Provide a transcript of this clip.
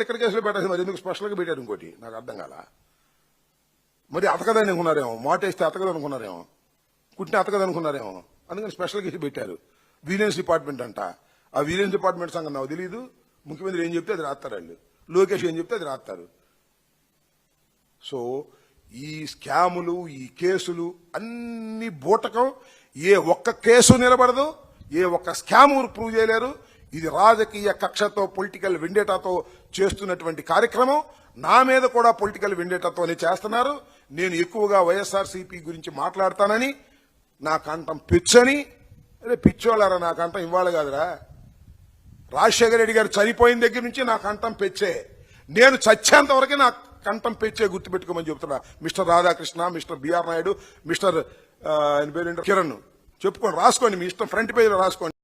ఇక్కడ కేసులో పెట్టాల్సి మరి ఎందుకు స్పెషల్గా పెట్టారు ఇంకోటి? నాకు అర్థం కాల. మరి అతకదని అనుకున్నారేమో. మాటేస్తే అతకదు అనుకున్నారేమో. కుట్టిన అతకదు అనుకున్నారేమో. అందుకని స్పెషల్ కేసు పెట్టారు. విజిలెన్స్ డిపార్ట్మెంట్ అంట. ఆ విజిలెన్స్ డిపార్ట్మెంట్ సంగతి నాకు తెలియదు ముఖ్యమంత్రి ఏం చెప్తే అది రాస్తారు వాళ్ళు లోకేష్ ఏం చెప్తే అది రాస్తారు. సో ఈ స్కాములు ఈ కేసులు అన్ని బూటకం ఏ ఒక్క కేసు నిలబడదు ఏ ఒక్క స్కాము ప్రూవ్ చేయలేరు ఇది రాజకీయ కక్షతో పొలిటికల్ వెండేటాతో చేస్తున్నటువంటి కార్యక్రమం. నా మీద కూడా పొలిటికల్ వెండేటాతోనే చేస్తున్నారు. నేను ఎక్కువగా వైఎస్ఆర్సీపీ గురించి మాట్లాడతానని నా కంఠం పిచ్చని అరే పిచ్చోళ్ళారా నా కంఠం ఇవ్వాలి కాదురా? రాజశేఖర రెడ్డి గారు చనిపోయిన దగ్గర నుంచి నా కంఠం పెచ్చే. నేను చచ్చేంత వరకే నా కంఠం పెచ్చే గుర్తుపెట్టుకోమని చెబుతున్నా mister Radhakrishna mister BR Naidu mister Kiran. చెప్పుకోండి రాసుకోండి మీ ఇష్టం ఫ్రంట్ పేజీలో రాసుకోండి.